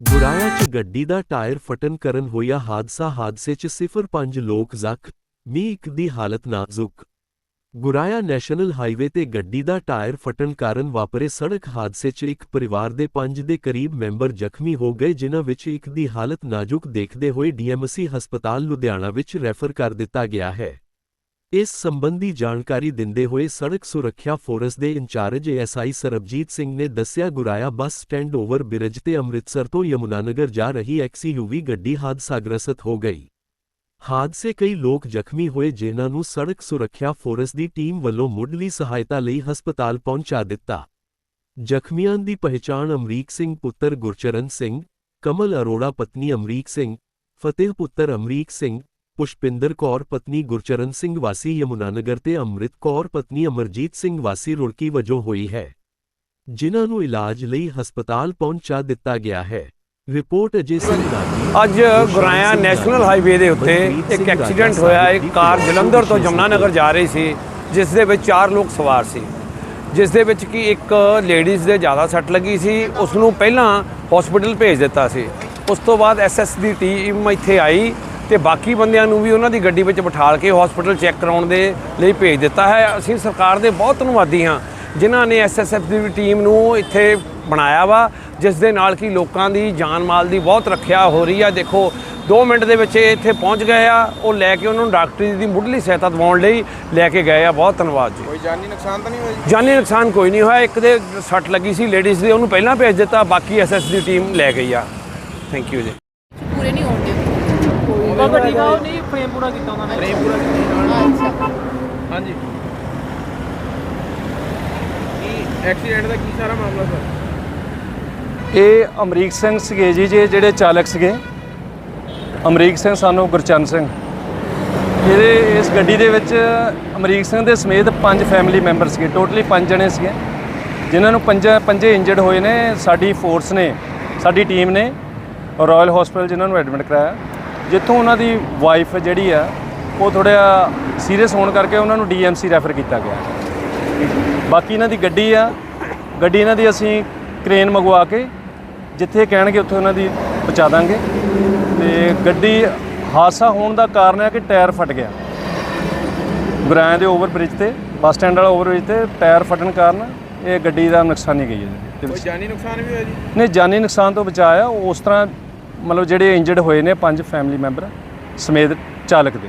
ਗੁਰਾਇਆ 'ਚ ਗੱਡੀ ਦਾ ਟਾਇਰ ਫਟਣ ਕਰਨ ਹੋਇਆ ਹਾਦਸਾ ਹਾਦਸੇ 'ਚ ਸਿਫਰ ਪੰਜ ਲੋਕ ਜ਼ਖਮੀ ਇੱਕ ਦੀ ਹਾਲਤ ਨਾਜ਼ੁਕ। ਗੁਰਾਇਆ ਨੈਸ਼ਨਲ ਹਾਈਵੇ ਤੇ ਗੱਡੀ ਦਾ ਟਾਇਰ ਫਟਣ ਕਾਰਨ ਵਾਪਰੇ ਸੜਕ ਹਾਦਸੇ 'ਚ ਇੱਕ ਪਰਿਵਾਰ ਦੇ ਪੰਜ ਦੇ ਕਰੀਬ ਮੈਂਬਰ ਜ਼ਖਮੀ ਹੋ ਗਏ, ਜਿਨ੍ਹਾਂ ਵਿੱਚ ਇੱਕ ਦੀ ਹਾਲਤ ਨਾਜ਼ੁਕ ਦੇਖਦੇ ਹੋਏ ਡੀਐਮਸੀ ਹਸਪਤਾਲ ਲੁਧਿਆਣਾ ਵਿੱਚ ਰੈਫਰ ਕਰ ਦਿੱਤਾ ਗਿਆ ਹੈ। ਇਸ ਸੰਬੰਧੀ ਜਾਣਕਾਰੀ ਦਿੰਦੇ ਹੋਏ ਸੜਕ ਸੁਰੱਖਿਆ ਫੋਰਸ ਦੇ ਇੰਚਾਰਜ ਐਸਆਈ ਸਰਬਜੀਤ ਸਿੰਘ ਨੇ ਦੱਸਿਆ, Guraya bus stand over bridge ਤੇ ਅੰਮ੍ਰਿਤਸਰ ਤੋਂ ਯਮੁਨਾਨਗਰ ਜਾ ਰਹੀ ਐਕਸਯੂਵੀ ਗੱਡੀ ਹਾਦਸਾਗ੍ਰਸਤ ਹੋ ਗਈ। ਹਾਦਸੇ ਕਈ ਲੋਕ ਜ਼ਖਮੀ ਹੋਏ, ਜਿਨ੍ਹਾਂ ਨੂੰ ਸੜਕ ਸੁਰੱਖਿਆ ਫੋਰਸ ਦੀ ਟੀਮ ਵੱਲੋਂ ਮੁੱਢਲੀ ਸਹਾਇਤਾ ਲਈ ਹਸਪਤਾਲ ਪਹੁੰਚਾ ਦਿੱਤਾ। ਜ਼ਖਮੀਆਂ ਦੀ ਪਹਿਚਾਣ ਅਮਰੀਕ ਸਿੰਘ ਪੁੱਤਰ ਗੁਰਚਰਨ ਸਿੰਘ, ਕਮਲ ਅਰੋੜਾ ਪਤਨੀ ਅਮਰੀਕ ਸਿੰਘ, ਫਤਿਹ ਪੁੱਤਰ ਅਮਰੀਕ ਸਿੰਘ ਪੁਸ਼ਪਿੰਦਰ ਕੌਰ ਪਤਨੀ ਗੁਰਚਰਨ ਸਿੰਘ ਵਾਸੀ ਯਮੁਨਾਨਗਰ ਤੇ ਅੰਮ੍ਰਿਤ ਕੌਰ ਪਤਨੀ ਅਮਰਜੀਤ ਸਿੰਘ ਵਾਸੀ ਰੁੜਕੀ ਵਜੋਂ ਹੋਈ ਹੈ। ਜਿਨ੍ਹਾਂ ਨੂੰ ਇਲਾਜ ਲਈ ਹਸਪਤਾਲ ਪਹੁੰਚਾ ਦਿੱਤਾ ਗਿਆ ਹੈ। ਰਿਪੋਰਟ ਅਜੇ ਸਿੰਘ ਨਾਗੀ ਅੱਜ ਗੁਰਾਇਆ ਨੈਸ਼ਨਲ ਹਾਈਵੇ ਦੇ ਉੱਤੇ ਇੱਕ ਐਕਸੀਡੈਂਟ ਹੋਇਆ। ਇੱਕ ਕਾਰ ਜਲੰਧਰ ਤੋਂ ਜਮਨਾਨਗਰ ਜਾ ਰਹੀ ਸੀ ਜਿਸ ਦੇ ਵਿੱਚ ਚਾਰ ਲੋਕ ਸਵਾਰ ਸੀ। ਜਿਸ ਦੇ ਵਿੱਚ ਕਿ ਇੱਕ ਲੇਡੀਜ਼ ਦੇ ਜ਼ਿਆਦਾ ਸੱਟ ਲੱਗੀ ਸੀ। ਉਸ ਨੂੰ ਪਹਿਲਾਂ ਹਸਪੀਟਲ ਭੇਜ ਦਿੱਤਾ ਸੀ। ਉਸ ਤੋਂ ਬਾਅਦ ਐਸਐਸ ਦੀ ਟੀਮ ਇੱਥੇ ਆਈ। ਤੇ ਬਾਕੀ ਬੰਦਿਆਂ ਨੂੰ ਵੀ ਉਹਨਾਂ ਦੀ ਗੱਡੀ ਵਿੱਚ ਬਿਠਾਲ ਕੇ ਹਸਪੀਟਲ ਚੈੱਕ ਕਰਾਉਣ ਦੇ ਲਈ ਭੇਜ ਦਿੱਤਾ ਹੈ। ਅਸੀਂ ਸਰਕਾਰ ਦੇ ਬਹੁਤ ਧੰਨਵਾਦੀ ਹਾਂ ਜਿਨ੍ਹਾਂ ਨੇ ਐਸਐਸਐਫ ਦੀ ਟੀਮ ਨੂੰ ਇੱਥੇ ਬਣਾਇਆ ਵਾ ਜਿਸ ਦੇ ਨਾਲ ਕਿ ਲੋਕਾਂ ਦੀ ਜਾਨ ਮਾਲ ਦੀ ਬਹੁਤ ਰੱਖਿਆ ਹੋ ਰਹੀ ਆ। ਦੇਖੋ 2 ਮਿੰਟ ਦੇ ਵਿੱਚ ਇਹ ਇੱਥੇ ਪਹੁੰਚ ਗਏ ਆ ਉਹ ਲੈ ਕੇ ਉਹਨਾਂ ਨੂੰ ਡਾਕਟਰੀ ਦੀ ਮੁੱਢਲੀ ਸਹਾਇਤਾ ਦਿਵਾਉਣ ਲਈ ਲੈ ਕੇ ਗਏ ਆ। ਬਹੁਤ ਧੰਨਵਾਦ ਜੀ। ਕੋਈ ਜਾਨੀ ਨੁਕਸਾਨ ਤਾਂ ਨਹੀਂ ਹੋਇਆ ਜੀ? ਜਾਨੀ ਨੁਕਸਾਨ ਕੋਈ ਨਹੀਂ ਹੋਇਆ। ਇੱਕ ਦੇ ਸੱਟ ਲੱਗੀ ਸੀ ਲੇਡੀਜ਼ ਦੇ ਉਹਨੂੰ ਪਹਿਲਾਂ ਭੇਜ ਦਿੱਤਾ ਬਾਕੀ ਐਸਐਸ ਦੀ ਟੀਮ ਲੈ ਗਈ ਆ। ਥੈਂਕ ਯੂ ਜੀ ਪੂਰੇ ਨਹੀਂ ਹੋਣਗੇ ਉਹਦਾ ਗੱਡੀ ਦਾ ਉਹ ਨਹੀਂ ਫਰੇਮ ਪੂਰਾ ਕੀਤਾ ਉਹਨਾਂ ਨੇ। ਫਰੇਮ ਪੂਰਾ ਕੀਤਾ ਅੱਛਾ। ਹਾਂਜੀ। ਕੀ ਐਕਸੀਡੈਂਟ ਦਾ ਕੀ ਸਾਰਾ ਮਾਮਲਾ ਸਰ? ਇਹ ਅਮਰੀਕ ਸਿੰਘ ਸੀਗੇ ਜੀ ਜੇ ਜਿਹੜੇ ਚਾਲਕ ਸੀਗੇ। ਅਮਰੀਕ ਸਿੰਘ ਸਾਨੂੰ ਗੁਰਚਰਨ ਸਿੰਘ। ਇਹਦੇ ਇਸ ਗੱਡੀ ਦੇ ਵਿੱਚ ਅਮਰੀਕ ਸਿੰਘ ਦੇ ਸਮੇਤ ਪੰਜ ਫੈਮਿਲੀ ਮੈਂਬਰ ਸੀਗੇ। ਟੋਟਲੀ ਪੰਜ ਜਣੇ ਸੀਗੇ। ਜਿਨ੍ਹਾਂ ਨੂੰ ਪੰਜ ਪੰਜੇ ਇੰਜਰਡ ਹੋਏ ਨੇ। ਸਾਡੀ ਫੋਰਸ ਨੇ ਸਾਡੀ ਟੀਮ ਨੇ। ਰਾਇਲ ਹਸਪੀਟਲ ਜਿਨ੍ਹਾਂ ਨੂੰ ਐਡਮਿਟ ਕਰਾਇਆ। ਜਿੱਥੋਂ ਉਹਨਾਂ ਦੀ ਵਾਈਫ ਜਿਹੜੀ ਆ ਉਹ ਥੋੜ੍ਹਾ ਸੀਰੀਅਸ ਹੋਣ ਕਰਕੇ ਉਹਨਾਂ ਨੂੰ ਡੀਐਮਸੀ ਰੈਫਰ ਕੀਤਾ ਗਿਆ। ਬਾਕੀ ਇਹਨਾਂ ਦੀ ਗੱਡੀ ਆ ਗੱਡੀ ਇਹਨਾਂ ਦੀ ਅਸੀਂ ਕ੍ਰੇਨ ਮੰਗਵਾ ਕੇ ਜਿੱਥੇ ਕਹਿਣਗੇ ਉੱਥੇ ਉਹਨਾਂ ਦੀ ਪਹੁੰਚਾ ਦਾਂਗੇ। ਤੇ ਗੱਡੀ ਹਾਦਸਾ ਹੋਣ ਦਾ ਕਾਰਨ ਹੈ ਕਿ ਟਾਇਰ ਫਟ ਗਿਆ। ਗੁਰਾਇਆ ਦੇ ਓਵਰ ਬ੍ਰਿਜ ਤੇ ਬੱਸ ਸਟੈਂਡ ਵਾਲਾ ਓਵਰ ਬ੍ਰਿਜ ਤੇ ਟਾਇਰ ਫਟਣ ਕਾਰਨ ਇਹ ਗੱਡੀ ਦਾ ਨੁਕਸਾਨੀ ਗਈ ਹੈ। ਜੀ ਕੋਈ ਜਾਨੀ ਨੁਕਸਾਨ ਵੀ ਹੋਇਆ ਜੀ? ਨਹੀਂ ਜਾਨੀ ਨੁਕਸਾਨ ਤੋਂ ਬਚਾਇਆ ਉਸ ਤਰ੍ਹਾਂ ਮਤਲਬ ਜਿਹੜੇ ਇੰਜਰਡ ਹੋਏ ਨੇ ਪੰਜ ਫੈਮਿਲੀ ਮੈਂਬਰ ਸਮੇਤ ਚਾਲਕ ਦੇ।